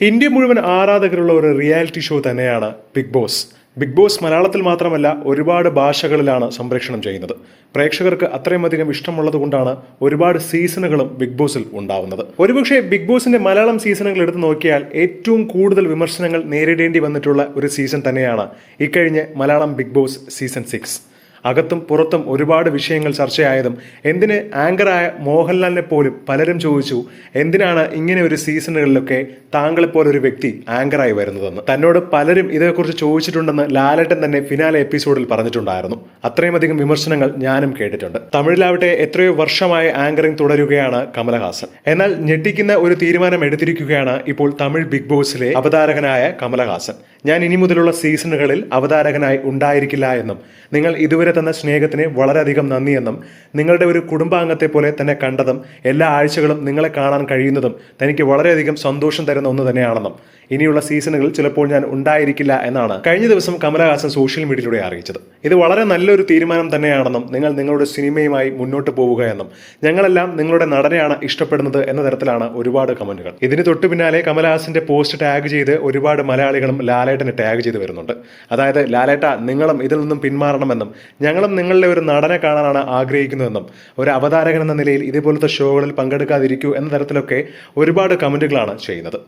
India മുഴുവൻ ആരാധകരുള്ള ഒരു റിയാലിറ്റി ഷോ തന്നെയാണ് ബിഗ് ബോസ്. ബിഗ് ബോസ് മലയാളത്തിൽ മാത്രമല്ല ഒരുപാട് ഭാഷകളിലാണ് സംപ്രേഷണം ചെയ്യുന്നത്. പ്രേക്ഷകർക്ക് അത്രയും അധികം ഇഷ്ടമുള്ളത് കൊണ്ടാണ് ഒരുപാട് സീസണുകളും ബിഗ് ബോസിൽ ഉണ്ടാവുന്നത്. ഒരുപക്ഷെ ബിഗ് ബോസിന്റെ മലയാളം സീസണുകൾ എടുത്തു നോക്കിയാൽ ഏറ്റവും കൂടുതൽ വിമർശനങ്ങൾ നേരിടേണ്ടി വന്നിട്ടുള്ള ഒരു സീസൺ തന്നെയാണ് ഇക്കഴിഞ്ഞ് Malayalam Bigg Boss season six. അകത്തും പുറത്തും ഒരുപാട് വിഷയങ്ങൾ ചർച്ചയായതും. എന്തിന് ആങ്കറായ മോഹൻലാലിനെ പോലും പലരും ചോദിച്ചു. എന്തിനാണ് ഇങ്ങനെ ഒരു സീസണുകളിലൊക്കെ താങ്കളെപ്പോലെ ഒരു വ്യക്തി ആങ്കറായി വരുന്നതെന്ന്. തന്നോട് പലരും ഇതേക്കുറിച്ച് ചോദിച്ചിട്ടുണ്ടെന്ന് ലാലേട്ടൻ തന്നെ ഫിനാലെ എപ്പിസോഡിൽ പറഞ്ഞിട്ടുണ്ടായിരുന്നു. അത്രയുമധികം വിമർശനങ്ങൾ ഞാനും കേട്ടിട്ടുണ്ട്. തമിഴിലാവട്ടെ എത്രയോ വർഷമായി ആങ്കറിംഗ് തുടരുകയാണ് കമലഹാസൻ. എന്നാൽ ഞെട്ടിക്കുന്ന ഒരു തീരുമാനം എടുത്തിരിക്കുകയാണ് ഇപ്പോൾ തമിഴ് ബിഗ് ബോസിലെ അവതാരകനായ കമലഹാസൻ. ഞാൻ ഇനി മുതലുള്ള സീസണുകളിൽ അവതാരകനായി ഉണ്ടായിരിക്കില്ല എന്നും നിങ്ങൾ ഇതുവരെ തന്ന സ്നേഹത്തിന് വളരെയധികം നന്ദിയെന്നും നിങ്ങളുടെ ഒരു കുടുംബാംഗത്തെ പോലെ തന്നെ കണ്ടതും എല്ലാ ആഴ്ചകളും നിങ്ങളെ കാണാൻ കഴിയുന്നതും തനിക്ക് വളരെയധികം സന്തോഷം തരുന്ന ഒന്ന് തന്നെയാണെന്നും ഇനിയുള്ള സീസണുകളിൽ ചിലപ്പോൾ ഞാൻ ഉണ്ടായിരിക്കില്ല എന്നാണ് കഴിഞ്ഞ ദിവസം കമലഹാസൻ സോഷ്യൽ മീഡിയയിലൂടെ അറിയിച്ചത്. ഇത് വളരെ നല്ലൊരു തീരുമാനം തന്നെയാണെന്നും നിങ്ങൾ നിങ്ങളുടെ സിനിമയുമായി മുന്നോട്ട് പോവുക എന്നും ഞങ്ങളെല്ലാം നിങ്ങളുടെ നടനെയാണ് ഇഷ്ടപ്പെടുന്നത് എന്ന തരത്തിലാണ് ഒരുപാട് കമന്റുകൾ. ഇതിന് തൊട്ടു പിന്നാലെ കമലഹാസന്റെ പോസ്റ്റ് ടാഗ് ചെയ്ത് ഒരുപാട് മലയാളികളും ലാലേട്ടനെ ടാഗ് ചെയ്ത് വരുന്നുണ്ട്. അതായത് ലാലേട്ട നിങ്ങളും ഇതിൽ നിന്നും പിന്മാറണമെന്നും ഞങ്ങളും നിങ്ങളുടെ ഒരു നടനെ കാണാനാണ് ആഗ്രഹിക്കുന്നതെന്നും ഒരു അവതാരകൻ എന്ന നിലയിൽ ഇതേപോലത്തെ ഷോകളിൽ പങ്കെടുക്കാതിരിക്കൂ എന്ന തരത്തിലൊക്കെ ഒരുപാട് കമന്റുകളാണ് ചെയ്യുന്നത്.